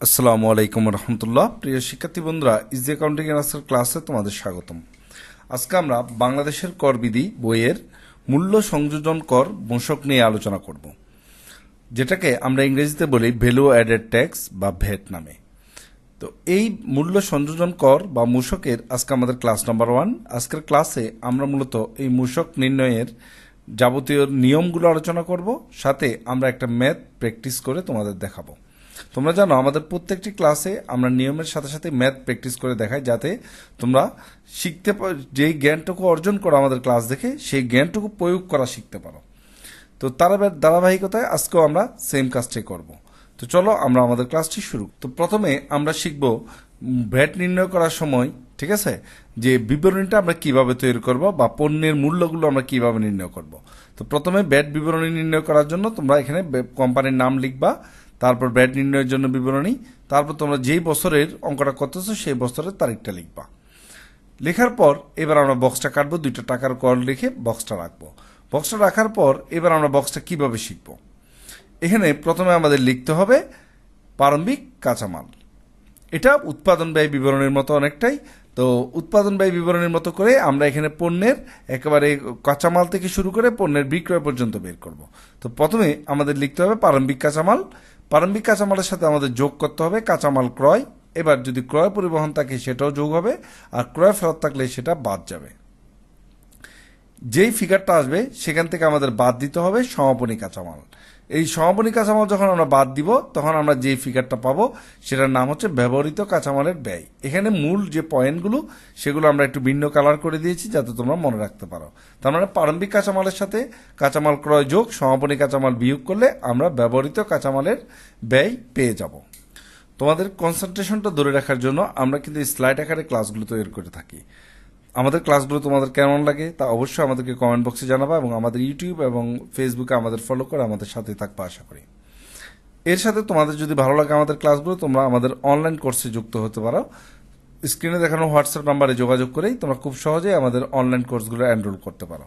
আসসালামু আলাইকুম রহমতুল্লাহ। প্রিয় শিক্ষার্থী বন্ধুরা ইজি অ্যাকাউন্টিং আজকের ক্লাসে তোমাদের স্বাগতম। আজকে আমরা বাংলাদেশের কর বিধি বইয়ের মূল্য সংযোজন কর মূসক নিয়ে আলোচনা করব, যেটাকে আমরা ইংরেজিতে বলি ভ্যালু অ্যাডেড ট্যাক্স বা ভ্যাট নামে। তো এই মূল্য সংযোজন কর বা মূসকের আজকে আমাদের ক্লাস নাম্বার ওয়ান আজকের ক্লাসে আমরা মূলত এই মূসক নির্ণয়ের যাবতীয় নিয়মগুলো আলোচনা করব, সাথে আমরা একটা ম্যাথ প্র্যাকটিস করে তোমাদের দেখাবো। তোমরা জানো, আমাদের প্রত্যেকটি ক্লাসে আমরা নিয়মের সাথে সাথে ম্যাথ প্র্যাকটিস করে দেখাই যাতে তোমরা শিখতে যেই জ্ঞানটুকু অর্জন করো আমাদের ক্লাস দেখে, সেই জ্ঞানটুকু প্রয়োগ করা শিখতে পারো। তো তার ধারাবাহিকতায় আজকেও আমরা সেম কাজটাই করব। তো চলো আমরা আমাদের ক্লাসটি শুরু। তো প্রথমে আমরা শিখব ভ্যাট নির্ণয় করার সময়, ঠিক আছে? যে বিবরণীটা আমরা কীভাবে তৈরি করব বা পণ্যের মূল্যগুলো আমরা কীভাবে নির্ণয় করব। তো প্রথমে ব্যাট বিবরণী নির্ণয় করার জন্য তোমরা এখানে কোম্পানির নাম লিখবা তারপর ব্যাট নির্ণয়ের জন্য বিবরণী, তারপর তোমরা যেই বছরের অঙ্কটা করতেছো সেই বছরের তারিখটা লিখবা। লেখার পর এবার আমরা বক্সটা কাটবো, দুইটা টাকার কর লিখে বক্সটা রাখব। বক্সটা রাখার পর এবার আমরা বক্সটা কীভাবে শিখব? এখানে প্রথমে আমাদের লিখতে হবে প্রারম্ভিক কাঁচামাল। এটা উৎপাদন ব্যয় বিবরণের মতো অনেকটাই। তো উৎপাদন ব্যয় বিবরণের মতো করে আমরা এখানে পণ্যের একেবারে কাঁচামাল থেকে শুরু করে পণ্যের বিক্রয় পর্যন্ত বের করব। তো প্রথমে আমাদের লিখতে হবে প্রারম্ভিক কাঁচামাল। প্রারম্ভিক কাঁচামালের সাথে আমাদের যোগ করতে হবে, কাঁচামাল ক্রয়। এবার যদি ক্রয় পরিবহন থাকে, সেটাও যোগ হবে, আর ক্রয় ফেরত থাকলে সেটা বাদ যাবে। যেই ফিগারটা আসবে, সেখান থেকে আমাদের বাদ দিতে হবে সমাপনী কাঁচামাল। এই সমাপনী কাঁচামাল যখন আমরা বাদ দিব, তখন আমরা যেই ফিগারটা পাবো, সেটার নাম হচ্ছে ব্যবহৃত কাঁচামালের ব্যয়। এখানে মূল যে পয়েন্টগুলো সেগুলো আমরা একটু ভিন্ন কালার করে দিয়েছি, যাতে তোমরা মনে রাখতে পারো। তার মানে প্রারম্ভিক কাঁচামালের সাথে কাঁচামাল ক্রয় যোগ, সমাপনী কাঁচামাল বিয়োগ করলে আমরা ব্যবহৃত কাঁচামালের ব্যয় পেয়ে যাব। তোমাদের কনসেন্ট্রেশনটা ধরে রাখার জন্য আমরা কিন্তু স্লাইড আকারে ক্লাসগুলো তৈরি করে থাকি। আমাদের ক্লাসগুলো তোমাদের কেমন লাগে তা অবশ্যই আমাদেরকে কমেন্ট বক্সে জানাবা এবং আমাদের ইউটিউব এবং ফেসবুকে আমাদের ফলো করে আমাদের সাথে থাকবা, আশা করি। এর সাথে তোমাদের যদি ভালো লাগে আমাদের ক্লাসগুলো, তোমরা আমাদের অনলাইন কোর্সে যুক্ত হতে পারো। স্ক্রিনে দেখানো হোয়াটসঅ্যাপ নাম্বারে যোগাযোগ করেই তোমরা খুব সহজেই আমাদের অনলাইন কোর্সগুলো এনরোল করতে পারো।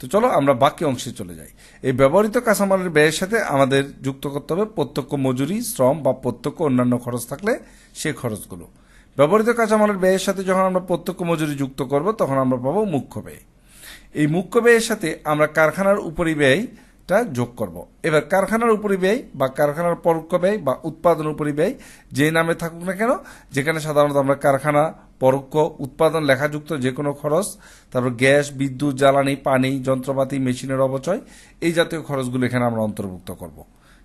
তো চলো, আমরা বাকি অংশে চলে যাই। এই ব্যবহৃত কাঁচামালের ব্যয়ের সাথে আমাদের যুক্ত করতে হবে প্রত্যক্ষ মজুরি, শ্রম বা প্রত্যক্ষ অন্যান্য খরচ থাকলে সেই খরচগুলো। ব্যবহৃত কাঁচামালের ব্যয়ের সাথে যখন আমরা প্রত্যক্ষ মজুরি যুক্ত করব, তখন আমরা পাবো মুখ্য ব্যয়। এই মুখ্য ব্যয়ের সাথে আমরা কারখানার উপরি ব্যয়টা যোগ করব। এবার কারখানার উপরি ব্যয় বা কারখানার পরোক্ষ ব্যয় বা উৎপাদন উপরি ব্যয় যে নামে থাকুক না কেন, যেখানে সাধারণত আমরা কারখানা, পরোক্ষ, উৎপাদন, লেখাযুক্ত যে কোনো খরচ, তারপর গ্যাস, বিদ্যুৎ, জ্বালানি, পানি, যন্ত্রপাতি, মেশিনের অবচয় এই জাতীয় খরচগুলো এখানে আমরা অন্তর্ভুক্ত করব,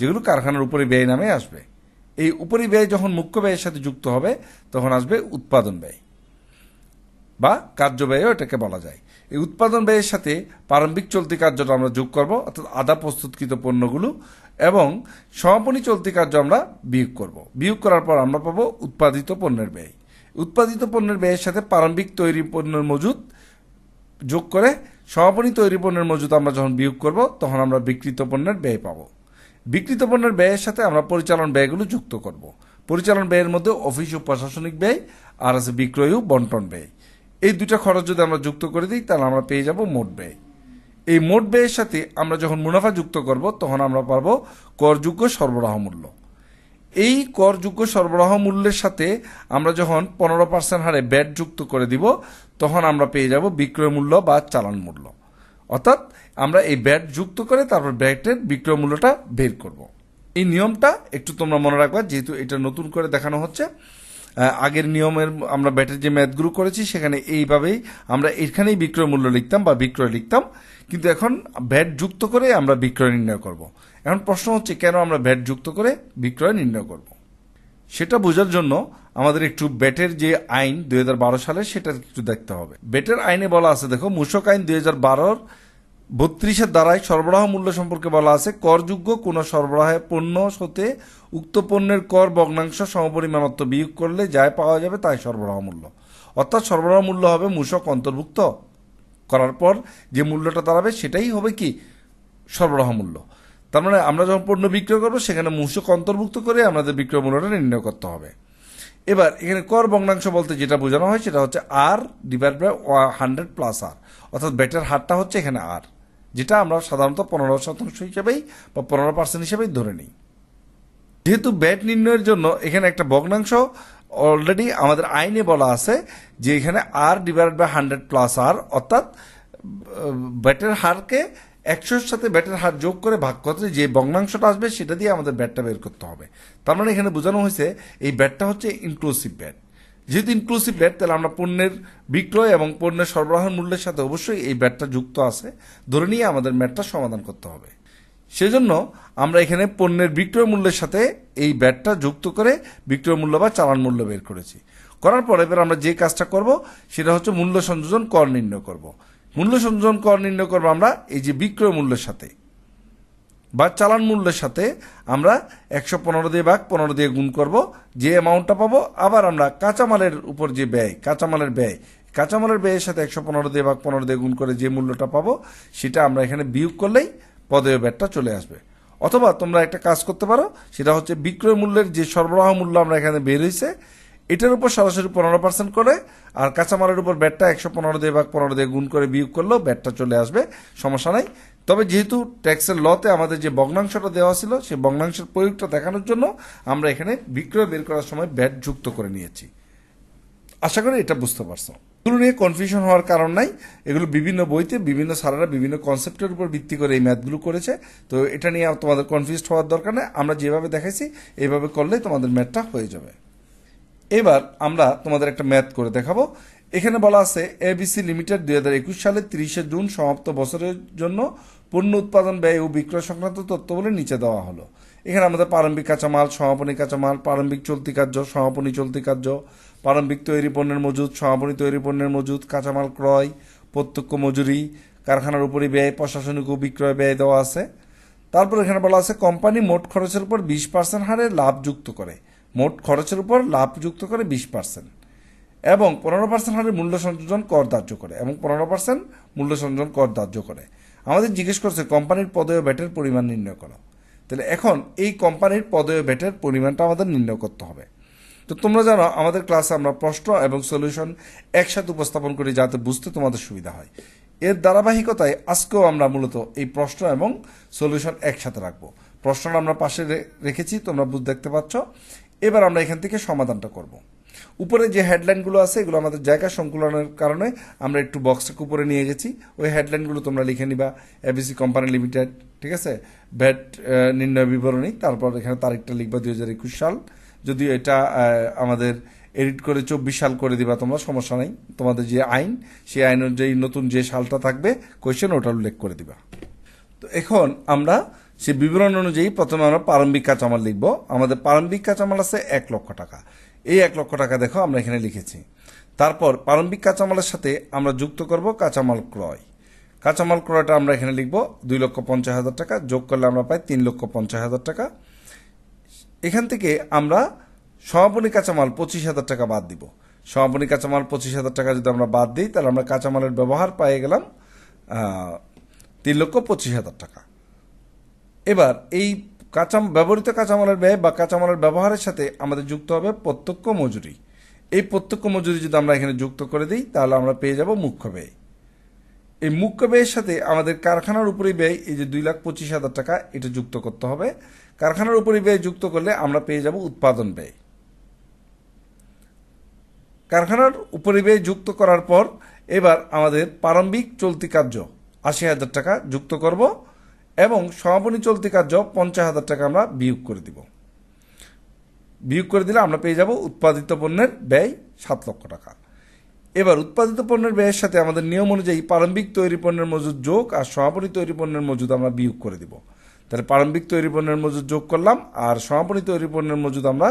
যেগুলো কারখানার উপরি ব্যয় নামে আসবে। এই উপরি ব্যয় যখন মুখ্য ব্যয়ের সাথে যুক্ত হবে, তখন আসবে উৎপাদন ব্যয়। বা কার্য ব্যয়ও এটাকে বলা যায়। এই উৎপাদন ব্যয়ের সাথে প্রারম্ভিক চলতি কার্যটা আমরা যোগ করব, অর্থাৎ আদা প্রস্তুতকৃত পণ্যগুলো, এবং সমাপনী চলতি কার্য আমরা বিয়োগ করব। বিয়োগ করার পর আমরা পাবো উৎপাদিত পণ্যের ব্যয়। উৎপাদিত পণ্যের ব্যয়ের সাথে প্রারম্ভিক তৈরি পণ্যের মজুদ যোগ করে সমাপনী তৈরি পণ্যের মজুদ আমরা যখন বিয়োগ করব, তখন আমরা বিকৃত পণ্যের ব্যয় পাবো। বিকৃত পণ্যের ব্যয়ের সাথে আমরা পরিচালন ব্যয়গুলো যুক্ত করব। পরিচালন ব্যয়ের মধ্যে অফিস ও প্রশাসনিক ব্যয় আর আছে বিক্রয় ও বন্টন ব্যয়। এই দুটা খরচ যদি আমরা যুক্ত করে দিই, তাহলে আমরা পেয়ে যাব মোট ব্যয়। এই মোট ব্যয়ের সাথে আমরা যখন মুনাফা যুক্ত করব, তখন আমরা পাবো করযোগ্য সরবরাহ মূল্য। এই করযোগ্য সরবরাহ মূল্যের সাথে আমরা যখন পনেরো পার্সেন্ট হারে ব্যাট যুক্ত করে দিব, তখন আমরা পেয়ে যাব বিক্রয় মূল্য বা চালান মূল্য। অর্থাৎ আমরা এই ব্যাট যুক্ত করে তারপর ব্যাটের বিক্রয় মূল্যটা বের করব। এই নিয়মটা একটু তোমরা মনে রাখবা, যেহেতু এটা নতুন করে দেখানো হচ্ছে। আগের নিয়মের আমরা ব্যাটের যে ম্যাথগুলো করেছি, সেখানে এইভাবেই আমরা এখানেই বিক্রয় মূল্য লিখতাম বা বিক্রয় লিখতাম। কিন্তু এখন ব্যাট যুক্ত করে আমরা বিক্রয় নির্ণয় করব। এখন প্রশ্ন হচ্ছে, কেন আমরা ব্যাট যুক্ত করে বিক্রয় নির্ণয় করব? সেটা বোঝার জন্য আমাদের একটু বেটের যে আইন দুই হাজার বারো সালে সেটা একটু দেখতে হবে। বেটের আইনে বলা আছে, দেখো, মূসক আইন দুই হাজার বারোর বত্রিশের দ্বারাই সরবরাহ মূল্য সম্পর্কে বলা আছে, করযোগ্য কোনো সরবরাহে পণ্য হতে উক্ত পণ্যের কর, ভগ্নাংশ, সমপরিমাণত্ব বিয়োগ করলে যাই পাওয়া যাবে তাই সরবরাহ মূল্য। অর্থাৎ সরবরাহ মূল্য হবে মূসক অন্তর্ভুক্ত করার পর যে মূল্যটা দাঁড়াবে, সেটাই হবে কি? সরবরাহ মূল্য। তার মানে আমরা যখন পণ্য বিক্রয় করব, সেখানে মূসক অন্তর্ভুক্ত করে আমাদের বিক্রয় মূল্যটা নির্ণয় করতে হবে। এবার, এখানে কর ভগ্নাংশ বলতে যেটা বোঝানো হয় সেটা হচ্ছে R divide by hundred plus R অর্থাৎ ব্যাটের হারটা হচ্ছে এখানে আর যেটা আমরা সাধারণত পনেরো শতাংশ হিসেবেই বা পনেরো পার্সেন্ট হিসেবেই ধরে নিই। যেহেতু ব্যাট নির্ণয়ের জন্য এখানে একটা ভগ্নাংশ অলরেডি আমাদের আইনে বলা আছে যে এখানে R divide by hundred plus R অর্থাৎ ব্যাটের হারকে একশোর সাথে ব্যাটের হার যোগ করে ভাগ করতে যে ভগ্নাংশটা আসবে, সেটা দিয়ে আমাদের ব্যাটটা বের করতে হবে। তার মানে এখানে বোঝানো হয়েছে এই ব্যাটটা হচ্ছে ইনক্লুসিভ ব্যাট। যেহেতু ইনক্লুসিভ ব্যাট, তাহলে আমরা পণ্যের বিক্রয় এবং পণ্যের সরবরাহ মূল্যের সাথে অবশ্যই এই ব্যাটটা যুক্ত আছে। ধরে নিয়ে আমাদের ম্যাটটা সমাধান করতে হবে। সেজন্য আমরা এখানে পণ্যের বিক্রয় মূল্যের সাথে এই ব্যাটটা যুক্ত করে বিক্রয় মূল্য বা চালান মূল্য বের করেছি। করার পর এবার আমরা যে কাজটা করব, সেটা হচ্ছে মূল্য সংযোজন কর নির্ণয় করব। মূল্য সংযোজন কর নির্ণয় করব আমরা এই যে বিক্রয় মূল্যের সাথে বা চালান মূল্যের সাথে আমরা একশো পনেরো দিয়ে ভাগ পনেরো দিয়ে গুণ করব, যে অ্যামাউন্টটা পাবো, আবার আমরা কাঁচামালের উপর যে ব্যয়, কাঁচামালের ব্যয়, কাঁচামালের ব্যয়ের সাথে একশো পনেরো দিয়ে ভাগ পনেরো দিয়ে গুণ করে যে মূল্যটা পাবো, সেটা আমরা এখানে বিয়োগ করলেই পদয় ব্যাটটা চলে আসবে। অথবা তোমরা একটা কাজ করতে পারো, সেটা হচ্ছে বিক্রয় মূল্যের যে সরবরাহ মূল্য আমরা এখানে বের হয়েছে এটার উপর সরাসরি পনেরো পার্সেন্ট করে, আর কাঁচামালের উপর ব্যাটটা একশো পনেরো দিয়ে বা পনেরো দিয়ে গুণ করে বিয়োগ করলেও ব্যাটটা চলে আসবে, সমস্যা নাই। তবে যেহেতু ট্যাক্সের লতে আমাদের যে ভগ্নাংশটা দেওয়া ছিল, সেই ভগ্নাংশের প্রয়োগটা দেখানোর জন্য আমরা এখানে বিক্রয় বের করার সময় ব্যাট যুক্ত করে নিয়েছি। আশা করি এটা বুঝতে পারছ। এগুলো নিয়ে কনফিউশন হওয়ার কারণ নাই। এগুলো বিভিন্ন বইতে বিভিন্ন সারারা বিভিন্ন কনসেপ্টের উপর ভিত্তি করে এই ম্যাথগুলো করেছে। তো এটা নিয়ে তোমাদের কনফিউজড হওয়ার দরকার নেই। আমরা যেভাবে দেখাইছি, এইভাবে করলেই তোমাদের ম্যাথটা হয়ে যাবে। এবার আমরা তোমাদের একটা ম্যাথ করে দেখাবো। এখানে বলা আছে এবিসি লিমিটেড দুই হাজার একুশ সালের তিরিশে জুন সমাপ্ত বছরের জন্য পণ্য উৎপাদন ব্যয় ও বিক্রয় সংক্রান্ত তথ্য বলে নিচে দেওয়া হলো। এখানে আমাদের প্রারম্ভিক কাঁচামাল, সমাপনী কাঁচামাল, প্রারম্ভিক চলতি কার্য, সমাপনী চলতি কার্য, প্রারম্ভিক তৈরি পণ্যের মজুদ, সমাপনী তৈরি পণ্যের মজুদ, কাঁচামাল ক্রয়, প্রত্যক্ষ মজুরি, কারখানার উপরই ব্যয়, প্রশাসনিক ও বিক্রয় ব্যয় দেওয়া আছে। তারপর এখানে বলা আছে কোম্পানি মোট খরচের উপর বিশ পার্সেন্ট হারে লাভ যুক্ত করে। মোট খরচের উপর লাভ যুক্ত করে বিশ পার্সেন্ট এবং পনেরো পার্সেন্ট হারে মূল্য সংযোজন কর ধার্য করে এবং পনেরো পার্সেন্ট মূল্য সংযোজন কর ধার্য করে। আমাদের জিজ্ঞেস করছে, কোম্পানির পদয় ব্যাটের পরিমাণ নির্ণয় করো। তাহলে এখন এই কোম্পানির পদয় ব্যাটের পরিমাণটা আমাদের নির্ণয় করতে হবে। তো তোমরা জানো, আমাদের ক্লাসে আমরা প্রশ্ন এবং সলিউশন একসাথে উপস্থাপন করি যাতে বুঝতে তোমাদের সুবিধা হয়। এর ধারাবাহিকতায় আজকেও আমরা মূলত এই প্রশ্ন এবং সলিউশন একসাথে রাখব। প্রশ্নটা আমরা পাশে রেখেছি, তোমরা দেখতে পাচ্ছ। এবার আমরা এখান থেকে সমাধানটা করব। উপরে যে হেডলাইনগুলো আছে, এগুলো আমাদের জায়গা সংকুলনের কারণে আমরা একটু বক্সটাকে উপরে নিয়ে গেছি। ওই হেডলাইনগুলো তোমরা লিখে নিবা এবিসি কোম্পানি লিমিটেড ঠিক আছে? ব্যাট নির্ণয় বিবরণী, তারপর এখানে তারিখটা লিখবা দুই হাজার একুশ সাল। যদিও এটা আমাদের এডিট করে চব্বিশ সাল করে দিবা তোমরা, সমস্যা নেই। তোমাদের যে আইন, সেই আইন অনুযায়ী নতুন যে সালটা থাকবে কোয়েশ্চেন ওটা উল্লেখ করে দিবা। তো এখন আমরা সে বিবরণ অনুযায়ী প্রথমে আমরা প্রারম্ভিক কাঁচামাল লিখব। আমাদের প্রারম্ভিক কাঁচামাল আছে এক লক্ষ টাকা। এই এক লক্ষ টাকা দেখো আমরা এখানে লিখেছি। তারপর প্রারম্ভিক কাঁচামালের সাথে আমরা যুক্ত করব কাঁচামাল ক্রয়। কাঁচামাল ক্রয়টা আমরা এখানে লিখব দুই লক্ষ পঞ্চাশ হাজার টাকা, যোগ করলে আমরা পাই তিন লক্ষ পঞ্চাশ হাজার টাকা। এখান থেকে আমরা সমাপনী কাঁচামাল পঁচিশ হাজার টাকা বাদ দিব। সমাপনী কাঁচামাল পঁচিশ হাজার টাকা যদি আমরা বাদ দিই, তাহলে আমরা কাঁচামালের ব্যবহার পেয়ে গেলাম তিন লক্ষ পঁচিশ হাজার টাকা। এবার এই কাঁচা ব্যবহৃত কাঁচামালের ব্যয় বা কাঁচামালের ব্যবহারের সাথে আমাদের যুক্ত হবে প্রত্যক্ষ মজুরি। এই প্রত্যক্ষ মজুরি যদি আমরা এখানে যুক্ত করে দিই, তাহলে আমরা পেয়ে যাব মুখ্য ব্যয়। এই মুখ্য ব্যয়ের সাথে আমাদের কারখানার উপরে ব্যয় এই যে দুই লাখ পঁচিশ হাজার টাকা, এটা যুক্ত করতে হবে। কারখানার উপরে ব্যয় যুক্ত করলে আমরা পেয়ে যাব উৎপাদন ব্যয়। কারখানার উপরে ব্যয় যুক্ত করার পর এবার আমাদের প্রারম্ভিক চলতি কার্য, আশি হাজার টাকা যুক্ত করব। এবং সমাপনী চলতি কার্য পঞ্চাশ হাজার টাকা আমরা বিয়োগ করে দিব। বিয়োগ করে দিলে আমরা পেয়ে যাব উৎপাদিত পণ্যের ব্যয় সাত লক্ষ টাকা। এবার উৎপাদিত পণ্যের ব্যয়ের সাথে আমাদের নিয়ম অনুযায়ী প্রারম্ভিক তৈরি পণ্যের মজুদ যোগ আর সমাপনী তৈরি পণ্যের মজুদ আমরা বিয়োগ করে দিব। তাহলে প্রারম্ভিক তৈরি পণ্যের মজুদ যোগ করলাম আর সমাপনী তৈরি পণ্যের মজুদ আমরা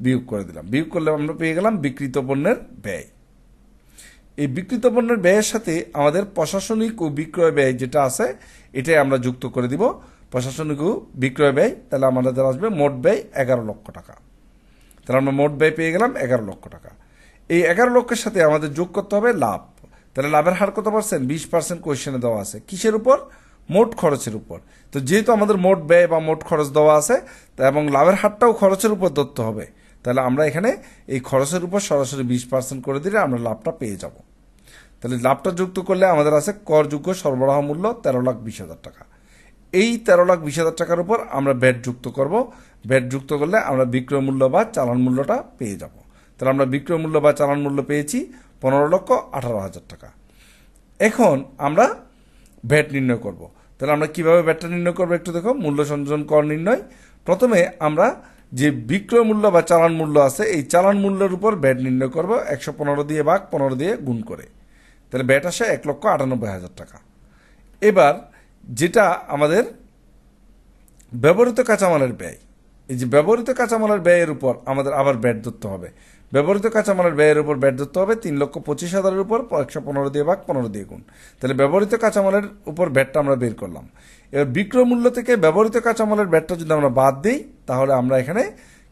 বিয়োগ করে দিলাম। বিয়োগ করলে আমরা পেয়ে গেলাম বিকৃত পণ্যের ব্যয়। এই বিকৃত পণ্যের ব্যয়ের সাথে আমাদের প্রশাসনিক ও বিক্রয় ব্যয় যেটা আছে, এটাই আমরা যুক্ত করে দিব। প্রশাসনিক ও বিক্রয় ব্যয়, তাহলে আমাদের আসবে, মোট ব্যয় এগারো লক্ষ টাকা। তাহলে আমরা মোট ব্যয় পেয়ে গেলাম এগারো লক্ষ টাকা। এই এগারো লক্ষের সাথে আমাদের যোগ করতে হবে লাভ। তাহলে লাভের হার কত পার্সেন্ট বিশ পার্সেন্ট কোয়েশ্চেনে দেওয়া আছে। কিসের উপর? মোট খরচের উপর। তো যেহেতু আমাদের মোট ব্যয় বা মোট খরচ দেওয়া আছে এবং লাভের হারটাও খরচের উপর ধরতে হবে। তাহলে আমরা এখানে এই খরচের উপর সরাসরি বিশ পার্সেন্ট করে দিলে আমরা লাভটা পেয়ে যাব। তাহলে লাভটা যুক্ত করলে আমাদের আছে করযোগ্য সরবরাহ মূল্য তেরো লাখ বিশ হাজার টাকা। এই তেরো লাখ বিশ হাজার টাকার উপর আমরা ব্যাট যুক্ত করব। ভ্যাট যুক্ত করলে আমরা বিক্রয় মূল্য বা চালান মূল্যটা পেয়ে যাব। তাহলে আমরা বিক্রয় মূল্য বা চালান মূল্য পেয়েছি পনেরো লক্ষ আঠারো হাজার টাকা। এখন আমরা ভ্যাট নির্ণয় করব। তাহলে আমরা কীভাবে ভ্যাটটা নির্ণয় করব একটু দেখো। মূল্য সংযোজন কর নির্ণয়। প্রথমে আমরা যে বিক্রয় মূল্য বা চালান মূল্য আছে, এই চালান মূল্যের উপর ব্যাট নির্ণয় করব, একশো পনেরো দিয়ে ভাগ, পনেরো দিয়ে গুণ করে। তাহলে ব্যাট আসে এক লক্ষ আটানব্বই হাজার টাকা। এবার যেটা আমাদের ব্যবহৃত কাঁচামালের ব্যয়, এই যে ব্যবহৃত কাঁচামালের ব্যয়ের উপর আমাদের আবার ব্যাট ধরতে হবে। ব্যবহৃত কাঁচামালের ব্যয়ের উপর ব্যাট ধরতে হবে, তিন লক্ষ পঁচিশ হাজারের উপর একশো পনেরো দিয়ে ভাগ, পনেরো দিয়ে গুণ। তাহলে ব্যবহৃত কাঁচামালের উপর ব্যাটটা আমরা বের করলাম। এবার বিক্রয় মূল্য থেকে ব্যবহৃত কাঁচামালের ব্যাটটা যদি আমরা বাদ দিই তাহলে আমরা এখানে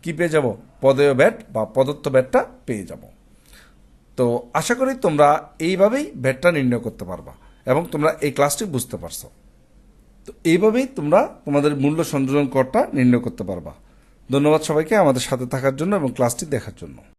কি পেয়ে যাব? পদেয় ব্যাট বা পদত্ব ব্যাটটা পেয়ে যাব। তো আশা করি তোমরা এইভাবেই ব্যাটটা নির্ণয় করতে পারবা এবং তোমরা এই ক্লাসটি বুঝতে পারছ। তো এইভাবেই তোমরা তোমাদের মূল্য সংযোজন করটা নির্ণয় করতে পারবা। ধন্যবাদ সবাইকে আমাদের সাথে থাকার জন্য এবং ক্লাসটি দেখার জন্য।